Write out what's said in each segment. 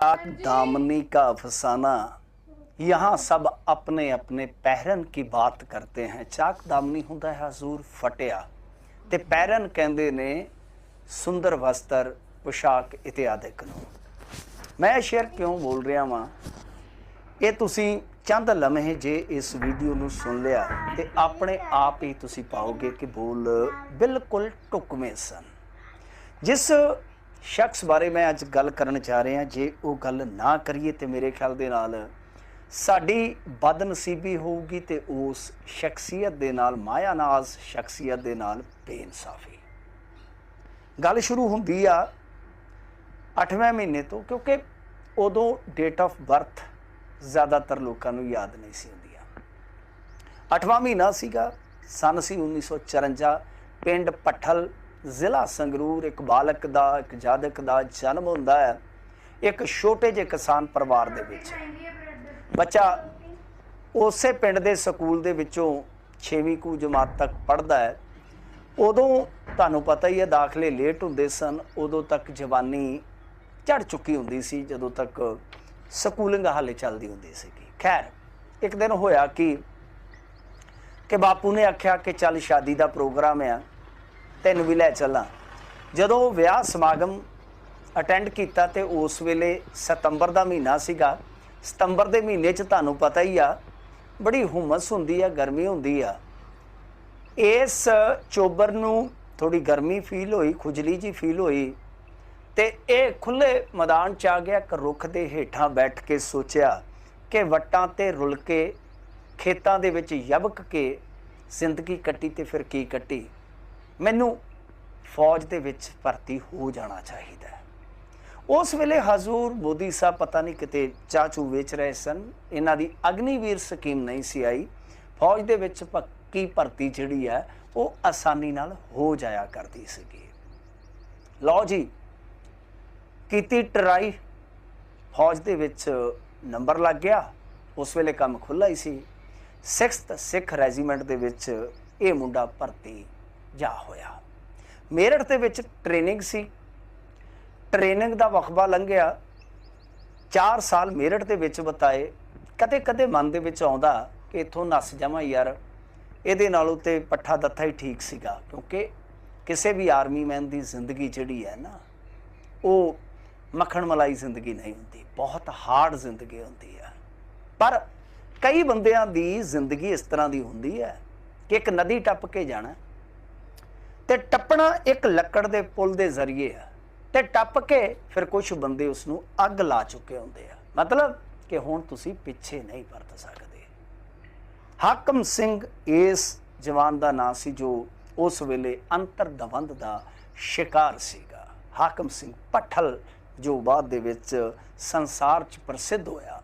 आक दामनी का अफसाना यहाँ सब अपने अपने ਪਹਿਰਨ ਕੀ ਬਾਤ ਕਰਤੇ हैं ਚਾਕ ਦਾਮਨੀ ਹੁੰਦਾ ਹੈ ਹਜ਼ੂਰ ਫਟਿਆ ਤੇ ਪਹਿਰਨ ਕਹਿੰਦੇ ਨੇ ਸੁੰਦਰ ਵਸਤਰ ਪੁਸ਼ਾਕ ਇਤਿਆਦਿਕ ਨੂੰ ਮੈਂ ਇਹ ਸ਼ੇਰ ਕਿਉਂ ਬੋਲ ਰਿਹਾ ਵਾਂ ਇਹ ਤੁਸੀਂ ਚੰਦ ਲਮਹੇ ਜੇ ਇਸ ਵੀਡੀਓ ਨੂੰ ਸੁਣ ਲਿਆ ਤੇ ਆਪਣੇ ਆਪ ਹੀ ਤੁਸੀਂ ਪਾਓਗੇ ਕਿ ਬੋਲ ਬਿਲਕੁਲ ਟੁਕਵੇਂ ਸਨ ਜਿਸ ਸ਼ਖਸ ਬਾਰੇ ਮੈਂ ਅੱਜ ਗੱਲ ਕਰਨ ਜਾ ਰਿਹਾ ਜੇ ਉਹ ਗੱਲ ਨਾ ਕਰੀਏ ਤੇ ਮੇਰੇ ਖਿਆਲ ਦੇ ਨਾਲ ਸਾਡੀ ਬਦਨਸੀਬੀ ਹੋਊਗੀ ਤੇ ਉਸ ਸ਼ਖਸੀਅਤ ਦੇ ਨਾਲ ਮਾਇਆ ਮਾਇਆਨਾਜ਼ ਸ਼ਖਸੀਅਤ ਦੇ ਨਾਲ ਬੇਇਨਸਾਫੀ। ਗੱਲ ਸ਼ੁਰੂ ਹੁੰਦੀ ਆ 8ਵੇਂ ਮਹੀਨੇ ਤੋਂ, ਕਿਉਂਕਿ ਉਦੋਂ ਡੇਟ ਆਫ ਬਰਥ ਜ਼ਿਆਦਾਤਰ ਲੋਕਾਂ ਨੂੰ ਯਾਦ ਨਹੀਂ ਸੀ ਹੁੰਦੀਆਂ 8ਵਾਂ ਮਹੀਨਾ ਸੀਗਾ, ਸਨ ਸੀ 1954 ਪਿੰਡ ਪੱਠਲ ਜ਼ਿਲ੍ਹਾ ਸੰਗਰੂਰ ਇੱਕ ਬਾਲਕ ਦਾ, ਇੱਕ ਜਾਦਕ ਦਾ ਜਨਮ ਹੁੰਦਾ ਹੈ। ਇੱਕ ਛੋਟੇ ਜਿਹੇ ਕਿਸਾਨ ਪਰਿਵਾਰ ਦੇ ਵਿੱਚ। ਬੱਚਾ ਉਸੇ ਪਿੰਡ ਦੇ ਸਕੂਲ ਦੇ ਵਿੱਚੋਂ 6ਵੀਂ ਕੁ ਜਮਾਤ ਤੱਕ ਪੜ੍ਹਦਾ ਹੈ। ਉਦੋਂ ਤੁਹਾਨੂੰ ਪਤਾ ਹੀ ਹੈ, ਦਾਖਲੇ ਲੇਟ ਹੁੰਦੇ ਸਨ। ਉਦੋਂ ਤੱਕ ਜਵਾਨੀ ਝੜ ਚੁੱਕੀ ਹੁੰਦੀ ਸੀ, ਜਦੋਂ ਤੱਕ ਸਕੂਲਿੰਗ ਹਾਲੇ ਚੱਲਦੀ ਹੁੰਦੀ ਸੀਗੀ। ਖੈਰ, ਇੱਕ ਦਿਨ ਹੋਇਆ ਕਿ ਕਿ ਬਾਪੂ ਨੇ ਆਖਿਆ ਕਿ ਚੱਲ ਸ਼ਾਦੀ ਦਾ ਪ੍ਰੋਗਰਾਮ ਆ। ਤੈਨੂੰ ਵੀ ਲੈ ਚੱਲਾਂ। ਜਦੋਂ ਵਿਆਹ ਸਮਾਗਮ ਅਟੈਂਡ ਕੀਤਾ ਤੇ ਉਸ ਵੇਲੇ ਸਤੰਬਰ ਦਾ ਮਹੀਨਾ ਸੀਗਾ, ਸਤੰਬਰ ਦੇ ਮਹੀਨੇ 'ਚ ਤੁਹਾਨੂੰ ਪਤਾ ਹੀ ਆ, ਬੜੀ ਹੁਮਸ ਹੁੰਦੀ ਆ, ਗਰਮੀ ਹੁੰਦੀ ਆ। ਇਸ ਚੋਬਰ ਨੂੰ ਥੋੜੀ ਗਰਮੀ ਫੀਲ ਹੋਈ, ਖੁਜਲੀ ਜੀ ਫੀਲ ਹੋਈ ਤੇ ਇਹ ਖੁੱਲੇ ਮੈਦਾਨ ਚ ਆ ਗਿਆ, ਇੱਕ ਰੁੱਖ ਦੇ ਹੇਠਾਂ ਬੈਠ ਕੇ ਸੋਚਿਆ ਕਿ ਵਟਾਂ ਤੇ ਰੁਲ ਕੇ ਖੇਤਾਂ ਦੇ ਵਿੱਚ ਯਬਕ ਕੇ ਜ਼ਿੰਦਗੀ ਕੱਟੀ ਤੇ ਫਿਰ ਕੀ ਕੱਟੀ। ਮੈਨੂੰ ਫੌਜ ਦੇ ਵਿੱਚ ਭਰਤੀ ਹੋ ਜਾਣਾ ਚਾਹੀਦਾ ਉਸ ਵੇਲੇ ਹਜ਼ੂਰ ਮੋਦੀ ਸਾਹਿਬ ਪਤਾ ਨਹੀਂ ਕਿਤੇ ਚਾਚੂ ਵੇਚ ਰਹੇ ਸਨ। ਇਹਨਾਂ ਦੀ ਅਗਨੀਵੀਰ ਸਕੀਮ ਨਹੀਂ ਸੀ ਆਈ। ਫੌਜ ਦੇ ਵਿੱਚ ਪੱਕੀ ਭਰਤੀ ਜਿਹੜੀ ਹੈ, ਉਹ ਆਸਾਨੀ ਨਾਲ ਹੋ ਜਾਇਆ ਕਰਦੀ ਸੀਗੀ। ਲਓ ਜੀ, ਕੀਤੀ ਟਰਾਈ। ਫੌਜ ਦੇ ਵਿੱਚ ਨੰਬਰ ਲੱਗ ਗਿਆ। ਉਸ ਵੇਲੇ ਕੰਮ ਖੁੱਲਾ ਹੀ ਸੀ। 6th ਸਿੱਖ ਰੈਜੀਮੈਂਟ ਦੇ ਵਿੱਚ ਇਹ ਮੁੰਡਾ ਭਰਤੀ ਜਾ ਹੋਇਆ। ਮੇਰਠ ਦੇ ਵਿੱਚ ਟ੍ਰੇਨਿੰਗ ਸੀ। ਟ੍ਰੇਨਿੰਗ ਦਾ ਵਕਬਾ ਲੰਘਿਆ। 4 ਸਾਲ ਮੇਰਠ ਦੇ ਵਿੱਚ ਬਤਾਏ। ਕਦੇ ਕਦੇ ਮਨ ਦੇ ਵਿੱਚ ਆਉਂਦਾ ਕਿ ਇੱਥੋਂ ਨੱਸ ਜਾਵਾਂ ਯਾਰ। ਇਹਦੇ ਨਾਲੋਂ ਤੇ ਪੱਠਾ ਦੱਥਾ ਹੀ ਠੀਕ ਸੀਗਾ, ਕਿਉਂਕਿ ਕਿਸੇ ਵੀ ਆਰਮੀ ਮੈਨ ਦੀ ਜ਼ਿੰਦਗੀ ਜਿਹੜੀ ਹੈ ਨਾ, ਉਹ ਮੱਖਣ ਮਲਾਈ ਜ਼ਿੰਦਗੀ ਨਹੀਂ ਹੁੰਦੀ, ਬਹੁਤ ਹਾਰਡ ਜ਼ਿੰਦਗੀ ਹੁੰਦੀ ਹੈ। ਪਰ ਕਈ ਬੰਦਿਆਂ ਦੀ ਜ਼ਿੰਦਗੀ ਇਸ ਤਰ੍ਹਾਂ ਦੀ ਹੁੰਦੀ ਹੈ ਕਿ ਇੱਕ ਨਦੀ ਟੱਪ ਕੇ ਜਾਣਾ। ਤੇ ਟੱਪਣਾ ਇੱਕ ਲੱਕੜ ਦੇ ਪੁਲ ਦੇ ਜ਼ਰੀਏ ਆ। ਤੇ ਟੱਪ ਕੇ ਫਿਰ ਕੁਝ ਬੰਦੇ ਉਸ ਨੂੰ ਅੱਗ ਲਾ ਚੁੱਕੇ ਹੁੰਦੇ ਆ। ਮਤਲਬ ਕਿ ਹੁਣ ਤੁਸੀਂ ਪਿੱਛੇ ਨਹੀਂ ਪਰਤ ਸਕਦੇ। ਹਾਕਮ ਸਿੰਘ ਇਸ ਜਵਾਨ ਦਾ ਨਾਂ ਸੀ ਜੋ ਉਸ ਵੇਲੇ ਅੰਤਰ ਦਵੰਦ ਦਾ ਸ਼ਿਕਾਰ ਸੀਗਾ। ਹਾਕਮ ਸਿੰਘ ਪੱਠਲ ਜੋ ਬਾਅਦ ਦੇ ਵਿੱਚ ਸੰਸਾਰ 'ਚ ਪ੍ਰਸਿੱਧ ਹੋਇਆ।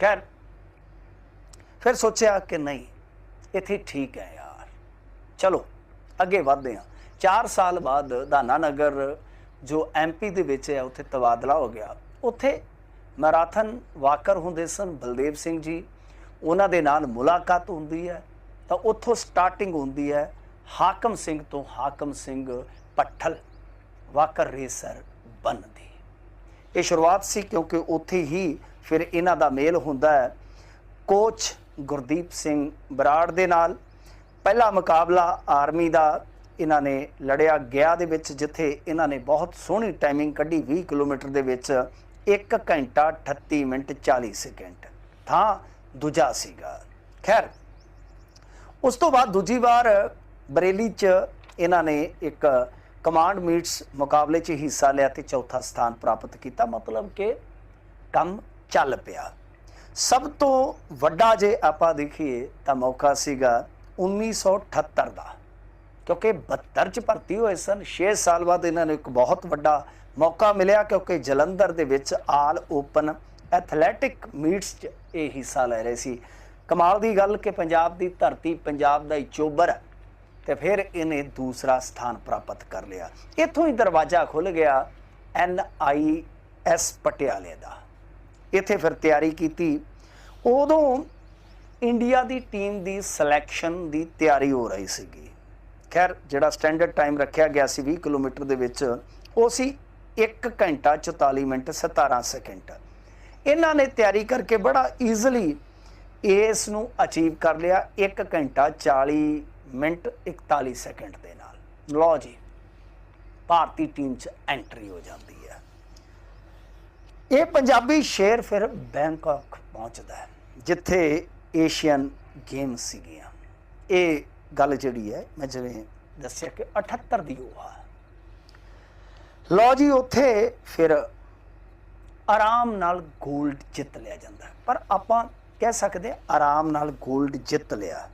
ਖੈਰ, ਫਿਰ ਸੋਚਿਆ ਕਿ ਨਹੀਂ, ਇੱਥੇ ਠੀਕ ਹੈ ਯਾਰ। ਚਲੋ, ਅੱਗੇ ਵਧਦੇ ਹਾਂ। 4 ਸਾਲ ਬਾਅਦ ਦਾਨਾ ਨਗਰ ਜੋ ਐਮਪੀ ਦੇ ਵਿੱਚ ਹੈ, ਉੱਥੇ ਤਬਾਦਲਾ ਹੋ ਗਿਆ। ਉੱਥੇ ਮੈਰਾਥਨ ਵਾਕਰ ਹੁੰਦੇ ਸਨ, ਬਲਦੇਵ ਸਿੰਘ ਜੀ। ਉਹਨਾਂ ਦੇ ਨਾਲ ਮੁਲਾਕਾਤ ਹੁੰਦੀ ਹੈ, ਤਾਂ ਉੱਥੋਂ ਸਟਾਰਟਿੰਗ ਹੁੰਦੀ ਹੈ, ਹਾਕਮ ਸਿੰਘ ਤੋਂ ਹਾਕਮ ਸਿੰਘ ਪੱਠਲ ਵਾਕਰ ਰੇਸਰ ਬਣਦੀ। ਇਹ ਸ਼ੁਰੂਆਤ ਸੀ ਕਿਉਂਕਿ ਉੱਥੇ ਹੀ ਫਿਰ ਇਹਨਾਂ ਦਾ ਮੇਲ ਹੁੰਦਾ ਹੈ। ਕੋਚ ਗੁਰਦੀਪ ਸਿੰਘ ਬਰਾੜ ਦੇ ਨਾਲ। ਪਹਿਲਾ ਮੁਕਾਬਲਾ ਆਰਮੀ ਦਾ ਇਹਨਾਂ ਨੇ ਲੜਿਆ ਗਿਆ ਦੇ ਵਿੱਚ, ਜਿੱਥੇ ਇਹਨਾਂ ਨੇ ਬਹੁਤ ਸੋਹਣੀ ਟਾਈਮਿੰਗ ਕੱਢੀ 20 ਕਿਲੋਮੀਟਰ ਦੇ ਵਿੱਚ। 1 ਘੰਟਾ 38 ਮਿੰਟ 40 ਸੈਕਿੰਡ। ਥਾਂ ਦੂਜਾ ਸੀਗਾ। ਖੈਰ, ਉਸ ਤੋਂ ਬਾਅਦ ਦੂਜੀ ਵਾਰ ਬਰੇਲੀ 'ਚ ਇਹਨਾਂ ਨੇ ਇੱਕ ਕਮਾਂਡ ਮੀਟਸ ਮੁਕਾਬਲੇ 'ਚ ਹਿੱਸਾ ਲਿਆ ਤੇ ਚੌਥਾ ਸਥਾਨ ਪ੍ਰਾਪਤ ਕੀਤਾ। ਮਤਲਬ ਕਿ ਕੰਮ ਚੱਲ ਪਿਆ। ਸਭ ਤੋਂ ਵੱਡਾ ਜੇ ਆਪਾਂ ਦੇਖੀਏ ਤਾਂ ਮੌਕਾ ਸੀਗਾ 1978 ਦਾ। ਕਿਉਂਕਿ 72 ਚ ਭਰਤੀ ਹੋਏ ਸਨ। 6 ਸਾਲ ਬਾਅਦ ਇਹਨਾਂ ਨੂੰ ਇੱਕ ਬਹੁਤ ਵੱਡਾ ਮੌਕਾ ਮਿਲਿਆ ਕਿਉਂਕਿ ਜਲੰਧਰ ਦੇ ਵਿੱਚ ਆਲ ਓਪਨ ਐਥਲੈਟਿਕ ਮੀਟਸ 'ਚ ਇਹ ਹਿੱਸਾ ਲੈ ਰਹੇ ਸੀ। ਕਮਾਲ ਦੀ ਗੱਲ ਕਿ ਪੰਜਾਬ ਦੀ ਧਰਤੀ ਪੰਜਾਬ ਦਾ ਹੀ ਚੋਬਰ ਹੈ ਤੇ ਫਿਰ ਇਹਨੇ ਦੂਸਰਾ ਸਥਾਨ ਪ੍ਰਾਪਤ ਕਰ ਲਿਆ। ਇੱਥੋਂ ਹੀ ਦਰਵਾਜ਼ਾ ਖੁੱਲ ਗਿਆ ਐਨ ਆਈ ਐਸ ਪਟਿਆਲੇ ਦਾ। ਇੱਥੇ ਫਿਰ ਤਿਆਰੀ ਕੀਤੀ। ਉਦੋਂ ਇੰਡੀਆ ਦੀ ਟੀਮ ਦੀ ਸਿਲੈਕਸ਼ਨ ਦੀ ਤਿਆਰੀ ਹੋ ਰਹੀ ਸੀਗੀ। ਖੈਰ, ਜਿਹੜਾ ਸਟੈਂਡਰਡ ਟਾਈਮ ਰੱਖਿਆ ਗਿਆ ਸੀ 20 ਕਿਲੋਮੀਟਰ ਦੇ ਵਿੱਚ, ਉਹ ਸੀ 1 ਘੰਟਾ 44 ਮਿੰਟ 17 ਸੈਕਿੰਡ। ਇਹਨਾਂ ਨੇ ਤਿਆਰੀ ਕਰਕੇ ਬੜਾ ਈਜ਼ੀਲੀ ਇਸ ਨੂੰ ਅਚੀਵ ਕਰ ਲਿਆ 1 ਘੰਟਾ 40 ਮਿੰਟ 41 ਸੈਕਿੰਡ ਦੇ ਨਾਲ। ਲਓ ਜੀ, ਭਾਰਤੀ ਟੀਮ 'ਚ ਐਂਟਰੀ ਹੋ ਜਾਂਦੀ ਹੈ। ਇਹ ਪੰਜਾਬੀ ਸ਼ੇਰ ਫਿਰ ਬੈਂਕਾਕ ਪਹੁੰਚਦਾ ਹੈ, ਜਿੱਥੇ ਏਸ਼ੀਅਨ ਗੇਮਸ ਸੀਗੀਆਂ। ਇਹ ਗੱਲ ਜਿਹੜੀ ਹੈ, ਮੈਂ ਜਿਵੇਂ ਦੱਸਿਆ ਕਿ 78 ਦੀ ਉਹ ਆ। ਲੋ ਜੀ, ਉੱਥੇ ਫਿਰ ਆਰਾਮ ਨਾਲ ਗੋਲਡ ਜਿੱਤ ਲਿਆ ਜਾਂਦਾ। ਪਰ ਆਪਾਂ ਕਹਿ ਸਕਦੇ ਆਰਾਮ ਨਾਲ ਗੋਲਡ ਜਿੱਤ ਲਿਆ।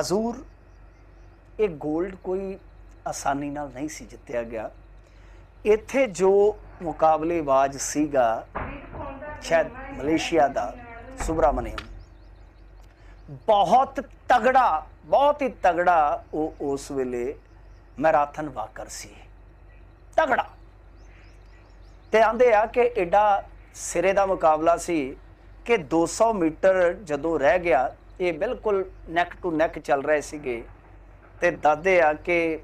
ਹਜ਼ੂਰ, ਇਹ ਗੋਲਡ ਕੋਈ ਆਸਾਨੀ ਨਾਲ ਨਹੀਂ ਸੀ ਜਿੱਤਿਆ ਗਿਆ। ਇੱਥੇ ਜੋ ਮੁਕਾਬਲੇਬਾਜ਼ ਸੀਗਾ, ਸ਼ਾਇਦ ਮਲੇਸ਼ੀਆ ਦਾ ਸੁਬਰਾਮਨੀਅਮ ਬਹੁਤ ਤਗੜਾ, ਬਹੁਤ ਹੀ ਤਗੜਾ ਉਹ ਉਸ ਵੇਲੇ ਮੈਰਾਥਨ ਵਾਕਰ ਸੀ। ਤਗੜਾ। ਤੇ ਆਂਦੇ ਆ ਕਿ ਐਡਾ ਸਿਰੇ ਦਾ ਮੁਕਾਬਲਾ ਸੀ ਕਿ 200 ਮੀਟਰ ਜਦੋਂ ਰਹਿ ਗਿਆ, ਇਹ ਬਿਲਕੁਲ ਨੈਕ ਟੂ ਨੈਕ ਚੱਲ ਰਹੇ ਸੀਗੇ। ਤੇ ਦਾਦੇ ਆ ਕਿ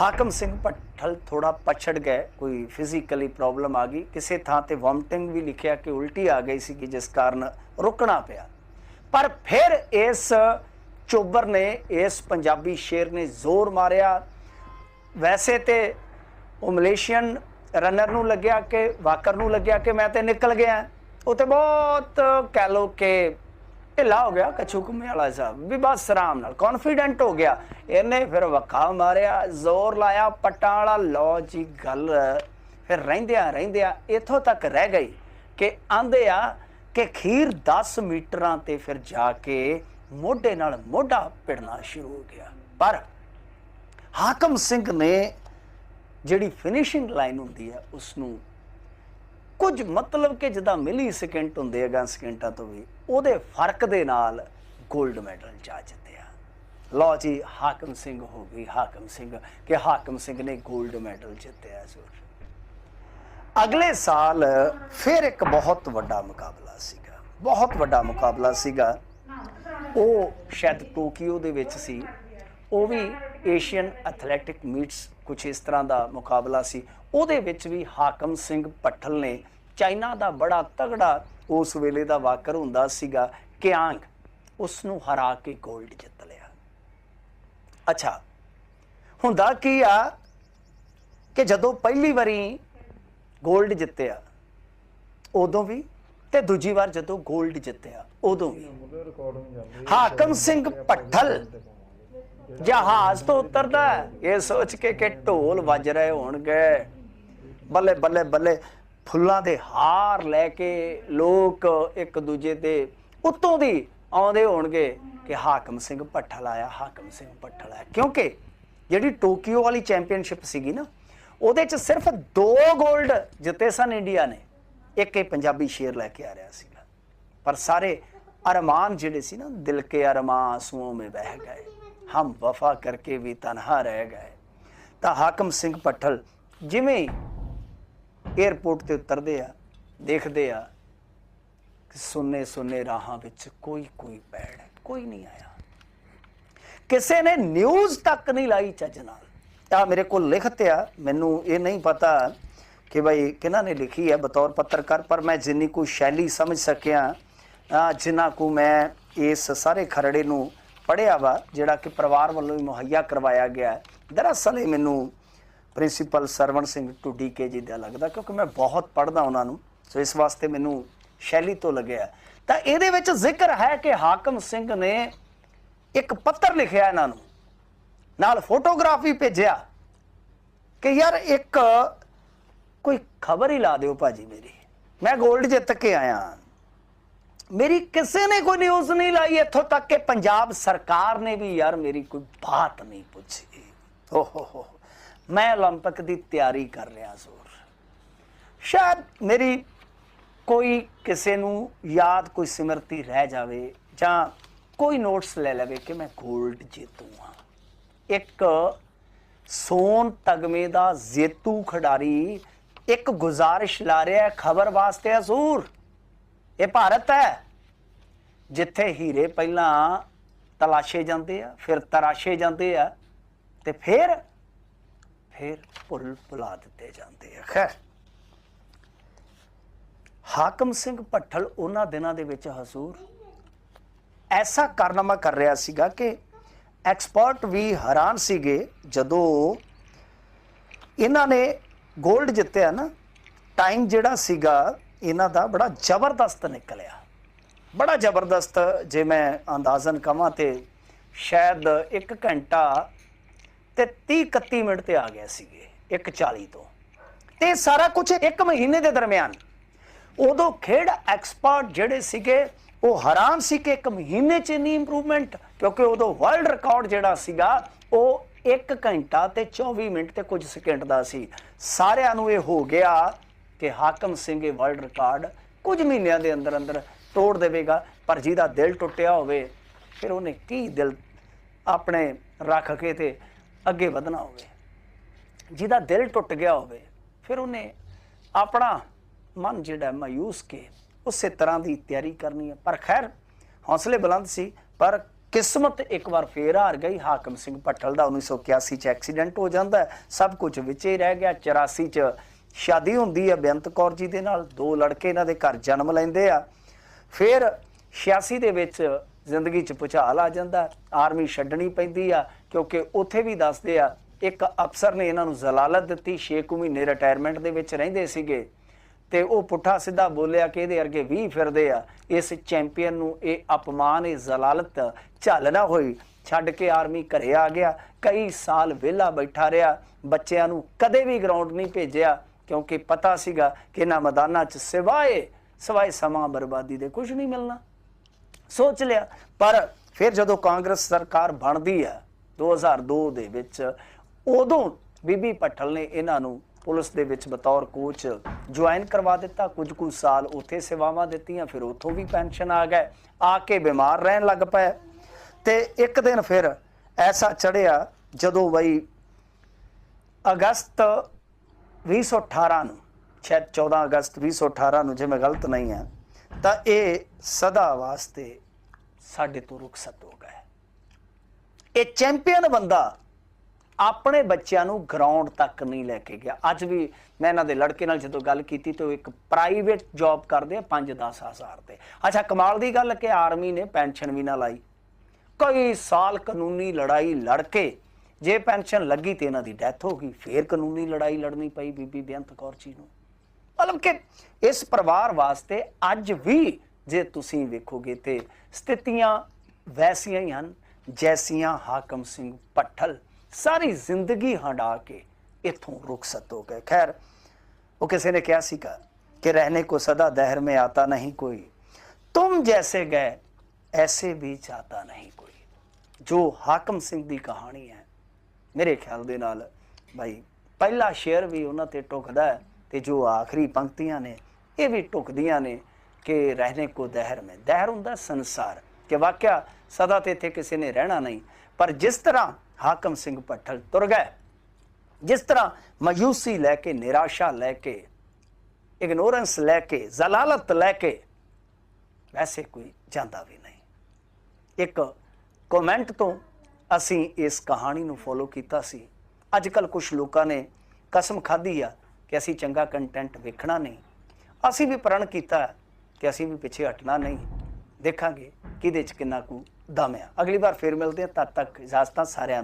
ਹਾਕਮ ਸਿੰਘ ਪੱਠਲ ਥੋੜਾ ਪਛੜ ਗਏ, ਕੋਈ ਫਿਜ਼ੀਕਲੀ ਪ੍ਰੋਬਲਮ ਆ ਗਈ। ਕਿਸੇ ਥਾਂ ਤੇ ਵੋਮਟਿੰਗ ਵੀ ਲਿਖਿਆ ਕਿ ਉਲਟੀ ਆ ਗਈ ਸੀ ਕਿ ਜਿਸ ਕਾਰਨ ਰੁਕਣਾ ਪਿਆ। ਪਰ ਫਿਰ ਇਸ ਚੋਬਰ ਨੇ, ਇਸ ਪੰਜਾਬੀ ਸ਼ੇਰ ਨੇ ਜ਼ੋਰ ਮਾਰਿਆ। ਵੈਸੇ ਤੇ ਉਹ ਮਲੇਸ਼ੀਅਨ ਰਨਰ ਨੂੰ ਲੱਗਿਆ ਕਿ, ਵਾਕਰ ਨੂੰ ਲੱਗਿਆ ਕਿ ਮੈਂ ਤੇ ਨਿਕਲ ਗਿਆ। ਉਹ ਤੇ ਬਹੁਤ ਕਹਿ ਲੋ ਕਿ ਢਿੱਲਾ ਹੋ ਗਿਆ, ਕਛੂ ਕੁੰਮੇ ਵਾਲਾ ਸਾਹਿਬ। ਵੀ ਬਸ ਆਰਾਮ ਨਾਲ ਕੌਨਫੀਡੈਂਟ ਹੋ ਗਿਆ। ਇਹਨੇ ਫਿਰ ਵਖਾ ਮਾਰਿਆ, ਜ਼ੋਰ ਲਾਇਆ, ਪਟਾਂ ਵਾਲਾ ਲੋ ਜੀ ਗੱਲ। ਫਿਰ ਰਹਿੰਦਿਆਂ ਰਹਿੰਦਿਆਂ ਇੱਥੋਂ ਤੱਕ ਰਹਿ ਗਈ ਕਿ ਆਂਦੇ ਆ ਕਿ ਖੀਰ 10 ਮੀਟਰਾਂ ਤੇ ਫਿਰ ਜਾ ਕੇ ਮੋਢੇ ਨਾਲ ਮੋਢਾ ਭਿੜਨਾ ਸ਼ੁਰੂ ਹੋ ਗਿਆ। ਪਰ ਹਾਕਮ ਸਿੰਘ ਨੇ ਜਿਹੜੀ ਫਿਨਿਸ਼ਿੰਗ ਲਾਈਨ ਹੁੰਦੀ ਹੈ ਉਸ ਨੂੰ ਕੁਝ ਮਤਲਬ ਕਿ ਜਿੱਦਾਂ ਮਿਲੀ ਸਕਿੰਟ ਹੁੰਦੇ ਆ ਸਕਿੰਟਾਂ ਤੋਂ ਵੀ, ਉਹਦੇ ਫ਼ਰਕ ਦੇ ਨਾਲ 골ਡ ਮੈਡਲ ਜਾ ਜਿੱਤਿਆ। ਲਓ ਜੀ, ਹਾਕਮ ਸਿੰਘ ਹੋ ਗਈ, ਹਾਕਮ ਸਿੰਘ, ਕਿ ਹਾਕਮ ਸਿੰਘ ਨੇ 골ਡ ਮੈਡਲ ਜਿੱਤਿਆ ਜ਼ਰੂਰ। ਅਗਲੇ ਸਾਲ ਫਿਰ ਇੱਕ ਬਹੁਤ ਵੱਡਾ ਮੁਕਾਬਲਾ ਸੀਗਾ। ਬਹੁਤ ਵੱਡਾ ਮੁਕਾਬਲਾ ਸੀਗਾ। ਉਹ ਸ਼ਾਇਦ ਟੋਕੀਓ ਦੇ ਵਿੱਚ ਸੀ। ਉਹ ਵੀ ਏਸ਼ੀਅਨ ਐਥਲੈਟਿਕ ਮੀਟਸ ਕੁਝ ਇਸ ਤਰ੍ਹਾਂ ਦਾ ਮੁਕਾਬਲਾ ਸੀ। ਉਹਦੇ ਵਿੱਚ ਵੀ ਹਾਕਮ ਸਿੰਘ ਪੱਠਲ ਨੇ ਚਾਈਨਾ ਦਾ ਬੜਾ ਤਗੜਾ ਉਸ ਵੇਲੇ ਦਾ ਵਾਕਰ ਹੁੰਦਾ ਸੀਗਾ। ਕਿਆਂਗ ਉਸ ਨੂੰ ਹਰਾ ਕੇ 골ਡ ਜਿੱਤ ਲਿਆ। ਅੱਛਾ, ਹੁੰਦਾ ਕੀ ਆ ਕਿ ਜਦੋਂ ਪਹਿਲੀ ਵਾਰੀ 골ਡ ਜਿੱਤਿਆ ਉਦੋਂ ਵੀ ਤੇ ਦੂਜੀ ਵਾਰ ਜਦੋਂ 골ਡ ਜਿੱਤਿਆ ਉਦੋਂ ਵੀ। ਹਾਕਮ ਸਿੰਘ ਪੱਠਲ ਜਹਾਜ਼ ਤੋਂ ਉਤਰਦਾ ਹੈ, ਇਹ ਸੋਚ ਕੇ ਕਿ ਢੋਲ ਵੱਜ ਰਹੇ ਹੋਣਗੇ। ਬੱਲੇ ਬੱਲੇ ਬੱਲੇ ਫੁੱਲਾਂ ਦੇ ਹਾਰ ਲੈ ਕੇ ਲੋਕ ਇੱਕ ਦੂਜੇ ਤੇ ਉੱਤੋਂ ਦੀ ਆਉਂਦੇ ਹੋਣਗੇ ਕਿ ਹਾਕਮ ਸਿੰਘ ਭੱਠਲ ਆਇਆ ਹਾਕਮ ਸਿੰਘ ਭੱਠਲ ਆਇਆ। ਕਿਉਂਕਿ ਜਿਹੜੀ ਟੋਕੀਓ ਵਾਲੀ ਚੈਂਪੀਅਨਸ਼ਿਪ ਸੀਗੀ ਨਾ ਉਹਦੇ 'ਚ ਸਿਰਫ ਦੋ 골ਡ ਜਿੱਤੇ ਸਨ ਇੰਡੀਆ ਨੇ। ਇੱਕ ਹੀ ਪੰਜਾਬੀ ਸ਼ੇਰ ਲੈ ਕੇ ਆ ਰਿਹਾ ਸੀ ਪਰ ਸਾਰੇ ਅਰਮਾਨ ਜਿਹੜੇ ਸੀ ਨਾ, ਦਿਲ ਕੇ ਅਰਮਾਨ ਆਸੂਆਂ ਮੇ ਵਹਿ ਗਏ। ਹਮ ਵਫਾ ਕਰਕੇ ਵੀ ਤਨਹਾ ਰਹਿ ਗਏ। ਤਾਂ ਹਾਕਮ ਸਿੰਘ ਪੱਠਲ ਜਿਵੇਂ 에어ਪੋਰਟ ਤੇ ਉਤਰਦੇ ਆ, ਦੇਖਦੇ ਆ ਕਿ ਸੁੰਨੇ ਸੁੰਨੇ ਰਾਹਾਂ ਵਿੱਚ ਕੋਈ ਕੋਈ ਪੈੜ ਕੋਈ ਨਹੀਂ ਆਇਆ। ਕਿਸੇ ਨੇ ਨਿਊਜ਼ ਤੱਕ ਨਹੀਂ ਲਾਈ ਚੱਜ ਨਾਲ। ਆ ਮੇਰੇ ਕੋਲ ਲਿਖਤ ਆ। ਮੈਨੂੰ ਇਹ ਨਹੀਂ ਪਤਾ ਕਿ ਭਾਈ ਕਿਹਨਾਂ ਨੇ ਲਿਖੀ ਹੈ ਬਤੌਰ ਪੱਤਰਕਾਰ, ਪਰ ਮੈਂ ਜਿੰਨੀ ਕੋਈ ਸ਼ੈਲੀ ਸਮਝ ਸਕਿਆ, ਆ ਜਿੰਨਾ ਕੋ ਮੈਂ ਇਸ ਸਾਰੇ ਖਰੜੇ ਨੂੰ ਪੜਿਆ ਵਾ, ਜਿਹੜਾ ਕਿ ਪਰਿਵਾਰ ਵੱਲੋਂ ਹੀ ਮੁਹੱਈਆ ਕਰਵਾਇਆ ਗਿਆ। ਦਰਅਸਲ ਇਹ ਮੈਨੂੰ ਪ੍ਰਿੰਸੀਪਲ ਸਰਵਣ ਸਿੰਘ ਟੁੱਡੀ ਕੇ ਜੀ ਦਾ ਲੱਗਦਾ, ਕਿਉਂਕਿ ਮੈਂ ਬਹੁਤ ਪੜਦਾ ਉਹਨਾਂ ਨੂੰ, ਸੋ ਇਸ ਵਾਸਤੇ ਮੈਨੂੰ ਸ਼ੈਲੀ ਤੋਂ ਲੱਗਿਆ। ਤਾਂ ਇਹਦੇ ਵਿੱਚ ਜ਼ਿਕਰ ਹੈ ਕਿ ਹਾਕਮ ਸਿੰਘ ਨੇ ਇੱਕ ਪੱਤਰ ਲਿਖਿਆ ਇਹਨਾਂ ਨੂੰ। ਨਾਲ ਫੋਟੋਗ੍ਰਾਫੀ ਭੇਜਿਆ ਕਿ ਯਾਰ ਇੱਕ ਕੋਈ ਖਬਰ ਹੀ ਲਾ ਦਿਓ ਭਾਜੀ ਮੇਰੀ। ਮੈਂ 골ਡ ਜਿੱਤ ਕੇ ਆਇਆ। ਮੇਰੀ ਕਿਸੇ ਨੇ ਕੋਈ ਨਿਊਜ਼ ਨਹੀਂ ਲਾਈ ਇੱਥੋਂ ਤੱਕ ਕਿ ਪੰਜਾਬ ਸਰਕਾਰ ਨੇ ਵੀ ਯਾਰ ਮੇਰੀ ਕੋਈ ਬਾਤ ਨਹੀਂ ਪੁੱਛੀ। ਓ ਹੋ। ਹੋ ਮੈਂ 올림픽 ਦੀ ਤਿਆਰੀ ਕਰ ਰਿਹਾ ਜ਼ੋਰ। ਸ਼ਾਇਦ ਮੇਰੀ ਕੋਈ ਕਿਸੇ ਨੂੰ ਯਾਦ ਕੋਈ ਸਿਮਰਤੀ ਰਹਿ ਜਾਵੇ ਜਾਂ ਕੋਈ ਨੋਟਸ ਲੈ ਲਵੇ ਕਿ ਮੈਂ 골ਡ ਜੀਤੂਆ। ਇੱਕ ਸੋਨ ਤਗਮੇ ਦਾ ਜੇਤੂ ਖਿਡਾਰੀ, ਇੱਕ ਗੁਜ਼ਾਰਿਸ਼ ਲਾ ਰਿਹਾ ਖਬਰ ਵਾਸਤੇ ਹਜ਼ੂਰ। ਇਹ ਭਾਰਤ ਹੈ, ਜਿੱਥੇ ਹੀਰੇ ਪਹਿਲਾਂ ਤਲਾਸ਼ੇ ਜਾਂਦੇ ਆ, ਫਿਰ ਤਰਾਸ਼ੇ ਜਾਂਦੇ ਆ, ਤੇ ਫਿਰ ਫਿਰ ਭੁੱਲ ਭੁਲਾ ਦਿੱਤੇ ਜਾਂਦੇ ਆ। ਖੈਰ, ਹਾਕਮ ਸਿੰਘ ਭੱਠਲ ਉਹਨਾਂ ਦਿਨਾਂ ਦੇ ਵਿੱਚ ਹਜ਼ੂਰ। ਐਸਾ ਕਾਰਨਾਮਾ ਕਰ ਰਿਹਾ ਸੀਗਾ ਕਿ ਐਕਸਪਰਟ ਵੀ ਹੈਰਾਨ ਸੀਗੇ ਜਦੋਂ ਇਹਨਾਂ ਨੇ 골ਡ ਜਿੱਤਿਆ ਨਾ, ਟਾਈਮ ਜਿਹੜਾ ਸੀਗਾ, ਇਹਨਾਂ ਦਾ ਬੜਾ ਜ਼ਬਰਦਸਤ ਨਿਕਲਿਆ। ਬੜਾ ਜ਼ਬਰਦਸਤ ਜੇ ਮੈਂ ਅੰਦਾਜ਼ਨ ਕਵਾਂ ਤੇ ਸ਼ਾਇਦ 1 ਘੰਟਾ ਤੇ 30 31 ਮਿੰਟ ਤੇ ਆ ਗਿਆ ਸੀਗੇ 1:40 ਤੋਂ। ਤੇ ਸਾਰਾ ਕੁਝ ਇੱਕ ਮਹੀਨੇ ਦੇ ਦਰਮਿਆਨ। ਉਦੋਂ ਖੇਡ ਐਕਸਪਰਟ ਜਿਹੜੇ ਸੀਗੇ ਉਹ ਹੈਰਾਨ ਸੀ ਕਿ ਇੱਕ ਮਹੀਨੇ 'ਚ ਇੰਨੀ ਇੰਪਰੂਵਮੈਂਟ ਕਿਉਂਕਿ ਉਦੋਂ ਵਰਲਡ ਰਿਕਾਰਡ ਜਿਹੜਾ ਸੀਗਾ, ਉਹ 1 ਘੰਟਾ ਤੇ 24 ਮਿੰਟ ਤੇ ਕੁਝ ਸਕਿੰਟ ਦਾ ਸੀ। ਸਾਰਿਆਂ ਨੂੰ ਇਹ ਹੋ ਗਿਆ ਕਿ ਹਾਕਮ ਸਿੰਘ ਇਹ ਵਰਲਡ ਰਿਕਾਰਡ ਕੁਝ ਮਹੀਨਿਆਂ ਦੇ ਅੰਦਰ ਅੰਦਰ ਤੋੜ ਦੇਵੇਗਾ, ਪਰ ਜਿਹਦਾ ਦਿਲ ਟੁੱਟਿਆ ਹੋਵੇ, ਫਿਰ ਉਹਨੇ ਕੀ ਦਿਲ ਆਪਣੇ ਰੱਖ ਕੇ ਤੇ ਅੱਗੇ ਵਧਣਾ ਹੋਵੇ? ਜਿਹਦਾ ਦਿਲ ਟੁੱਟ ਗਿਆ ਹੋਵੇ, ਫਿਰ ਉਹਨੇ ਆਪਣਾ ਮਨ ਜਿਹੜਾ ਹੈ ਮਾਯੂਸ ਕੇ ਉਸੇ ਤਰ੍ਹਾਂ ਦੀ ਤਿਆਰੀ ਕਰਨੀ ਹੈ। ਪਰ ਖੈਰ, ਹੌਸਲੇ ਬੁਲੰਦ ਸੀ, ਪਰ ਕਿਸਮਤ ਇੱਕ ਵਾਰ ਫੇਰ ਹਾਰ ਗਈ। ਹਾਕਮ ਸਿੰਘ ਭੱਠਲ ਦਾ 1981 ਚ ਐਕਸੀਡੈਂਟ ਹੋ ਜਾਂਦਾ ਸਭ ਕੁਝ ਵਿੱਚ ਹੀ ਰਹਿ ਗਿਆ। 84 ਚ ਸ਼ਾਦੀ ਹੁੰਦੀ ਹੈ ਬੇਅੰਤ ਕੌਰ ਜੀ ਦੇ ਨਾਲ। ਦੋ ਲੜਕੇ ਇਹਨਾਂ ਦੇ ਘਰ ਜਨਮ ਲੈਂਦੇ ਆ। ਫਿਰ 86 ਦੇ ਵਿੱਚ ਜ਼ਿੰਦਗੀ 'ਚ ਭੁਚਾਲ ਆ ਜਾਂਦਾ ਆਰਮੀ ਛੱਡਣੀ ਪੈਂਦੀ ਆ, ਕਿਉਂਕਿ ਉੱਥੇ ਵੀ ਦੱਸਦੇ ਆ, ਇੱਕ ਅਫਸਰ ਨੇ ਇਹਨਾਂ ਨੂੰ ਜ਼ਲਾਲਤ ਦਿੱਤੀ। 6 ਮਹੀਨੇ ਰਿਟਾਇਰਮੈਂਟ ਦੇ ਵਿੱਚ ਰਹਿੰਦੇ ਸੀਗੇ। ਤੇ ਉਹ ਪੁੱਠਾ ਸਿੱਧਾ ਬੋਲਿਆ ਕਿ ਇਹਦੇ ਅਰਗੇ 20 ਫਿਰਦੇ ਆ। ਇਸ ਚੈਂਪੀਅਨ ਨੂੰ ਇਹ ਅਪਮਾਨ, ਇਹ ਜ਼ਲਾਲਤ ਝੱਲ ਨਾ ਹੋਈ। ਛੱਡ ਕੇ ਆਰਮੀ ਘਰੇ ਆ ਗਿਆ। ਕਈ ਸਾਲ ਵਿਹਲਾ ਬੈਠਾ ਰਿਹਾ। ਬੱਚਿਆਂ ਨੂੰ ਕਦੇ ਵੀ ਗਰਾਊਂਡ ਨਹੀਂ ਭੇਜਿਆ, ਕਿਉਂਕਿ ਪਤਾ ਸੀਗਾ ਕਿ ਇਹਨਾਂ ਮੈਦਾਨਾਂ 'ਚ ਸਿਵਾਏ ਸਿਵਾਏ ਸਮਾਂ ਬਰਬਾਦੀ ਦੇ ਕੁਝ ਨਹੀਂ ਮਿਲਣਾ। ਸੋਚ ਲਿਆ। ਪਰ ਫਿਰ ਜਦੋਂ ਕਾਂਗਰਸ ਸਰਕਾਰ ਬਣਦੀ ਹੈ 2002 ਦੇ ਵਿੱਚ, ਉਦੋਂ ਬੀਬੀ ਪੱਠਲ ਨੇ ਇਹਨਾਂ ਨੂੰ ਪੁਲਿਸ ਦੇ ਵਿੱਚ ਬਤੌਰ ਕੋਚ ਜੁਆਇਨ ਕਰਵਾ ਦਿੱਤਾ। ਕੁਝ ਕੁ ਸਾਲ ਉੱਥੇ ਸੇਵਾਵਾਂ ਦਿੱਤੀਆਂ, ਫਿਰ ਉੱਥੋਂ ਵੀ ਪੈਨਸ਼ਨ ਆ ਗਏ। ਆ ਕੇ ਬਿਮਾਰ ਰਹਿਣ ਲੱਗ ਪਏ। ਤੇ ਇੱਕ ਦਿਨ ਫਿਰ ਐਸਾ ਚੜਿਆ ਜਦੋਂ ਬਈ ਅਗਸਤ 2018 ਨੂੰ, ਸ਼ਾਇਦ 14 ਅਗਸਤ 2018 ਨੂੰ ਜੇ ਮੈਂ ਗਲਤ ਨਹੀਂ ਹਾਂ, ਤਾਂ ਇਹ ਸਦਾ ਵਾਸਤੇ ਸਾਡੇ ਤੋਂ ਰੁਖਸਤ ਹੋ ਗਏ ਇਹ ਚੈਂਪੀਅਨ ਬੰਦਾ ਆਪਣੇ ਬੱਚਿਆਂ ਨੂੰ ਗਰਾਊਂਡ ਤੱਕ ਨਹੀਂ ਲੈ ਕੇ ਗਿਆ। ਅੱਜ ਵੀ ਮੈਂ ਇਹਨਾਂ ਦੇ ਲੜਕੇ ਨਾਲ ਜਦੋਂ ਗੱਲ ਕੀਤੀ ਤਾਂ ਉਹ ਇੱਕ ਪ੍ਰਾਈਵੇਟ ਜੌਬ ਕਰਦੇ ਆ 5-10 ਹਜ਼ਾਰ ਤੇ। ਅੱਛਾ, ਕਮਾਲ ਦੀ ਗੱਲ ਕਿ ਆਰਮੀ ਨੇ ਪੈਨਸ਼ਨ ਵੀ ਨਾ ਲਾਈ। ਕਈ ਸਾਲ ਕਾਨੂੰਨੀ ਲੜਾਈ ਲੜ ਕੇ ਜੇ ਪੈਨਸ਼ਨ ਲੱਗੀ ਤੇ ਇਹਨਾਂ ਦੀ ਡੈਥ ਹੋ ਗਈ, ਫੇਰ ਕਾਨੂੰਨੀ ਲੜਾਈ ਲੜਨੀ ਪਈ ਬੀਬੀ ਬੇਅੰਤ ਕੌਰ ਜੀ ਨੂੰ। ਮਤਲਬ ਕਿ ਇਸ ਪਰਿਵਾਰ ਵਾਸਤੇ ਅੱਜ ਵੀ ਜੇ ਤੁਸੀਂ ਵੇਖੋਗੇ ਤੇ ਸਥਿਤੀਆਂ ਵੈਸੀਆਂ ਹੀ ਹਨ। ਜੈਸੀਆਂ ਹਾਕਮ ਸਿੰਘ ਪੱਠਲ ਸਾਰੀ ਜ਼ਿੰਦਗੀ ਹੰਡਾ ਕੇ ਇਥੋਂ ਰੁਖਸਤ ਹੋ ਗਏ। ਖੈਰ, ਉਹ ਕਿਸੇ ਨੇ ਕਿਹਾ ਸੀਗਾ ਕਿ ਰਹਿਣੇ ਕੋ ਸਦਾ ਦਹਿਰ ਮੇ ਆਤਾ ਨਹੀਂ ਕੋਈ। ਤੁਮ ਜੈਸੇ ਗਏ, ਐਸੇ ਵੀ ਜਾਤਾ ਨਹੀਂ ਕੋਈ। ਜੋ ਹਾਕਮ ਸਿੰਘ ਦੀ ਕਹਾਣੀ ਹੈ, ਮੇਰੇ ਖਿਆਲ ਦੇ ਨਾਲ ਭਾਈ ਪਹਿਲਾ ਸ਼ੇਅਰ ਵੀ ਉਹਨਾਂ ਤੇ ਟੁਕਦਾ ਹੈ ਤੇ ਜੋ ਆਖਰੀ ਪੰਕਤੀਆਂ ਨੇ, ਇਹ ਵੀ ਟੁਕਦੀਆਂ ਨੇ ਕਿ ਰਹਿਣੇ ਕੋ ਦਹਿਰ ਮੇ। ਦਹਿਰ ਹੁੰਦਾ ਸੰਸਾਰ ਕਿ ਵਾਕਿਆ ਸਦਾ ਤੇ ਇੱਥੇ ਕਿਸੇ ਨੇ ਰਹਿਣਾ ਨਹੀਂ, ਪਰ ਜਿਸ ਤਰ੍ਹਾਂ ਹਾਕਮ ਸਿੰਘ ਭੱਠਲ ਤੁਰ ਗਏ। ਜਿਸ ਤਰ੍ਹਾਂ ਮਾਯੂਸੀ ਲੈ ਕੇ, ਨਿਰਾਸ਼ਾ ਲੈ ਕੇ, ਇਗਨੋਰੈਂਸ ਲੈ ਕੇ, ਜ਼ਲਾਲਤ ਲੈ ਕੇ, ਵੈਸੇ ਕੋਈ ਜਾਂਦਾ ਵੀ ਨਹੀਂ। ਇੱਕ ਕਮੈਂਟ ਤੋਂ ਅਸੀਂ ਇਸ ਕਹਾਣੀ ਨੂੰ ਫੋਲੋ ਕੀਤਾ ਸੀ। ਅੱਜ ਕੱਲ ਕੁਝ ਲੋਕਾਂ ਨੇ ਕਸਮ ਖਾਧੀ ਆ ਕਿ ਅਸੀਂ ਚੰਗਾ ਕੰਟੈਂਟ ਵੇਖਣਾ ਨਹੀਂ। ਅਸੀਂ ਵੀ ਪ੍ਰਣ ਕੀਤਾ ਕਿ ਅਸੀਂ ਵੀ ਪਿੱਛੇ ਹਟਣਾ ਨਹੀਂ। ਦੇਖਾਂਗੇ ਕਿਹਦੇ ਚ ਕਿੰਨਾ ਕੁ ਦਮ ਆ। ਅਗਲੀ ਵਾਰ ਫੇਰ ਮਿਲਦੇ ਆ ਤਦ ਤੱਕ ਇਜਾਜ਼ਤਾਂ ਸਾਰਿਆਂ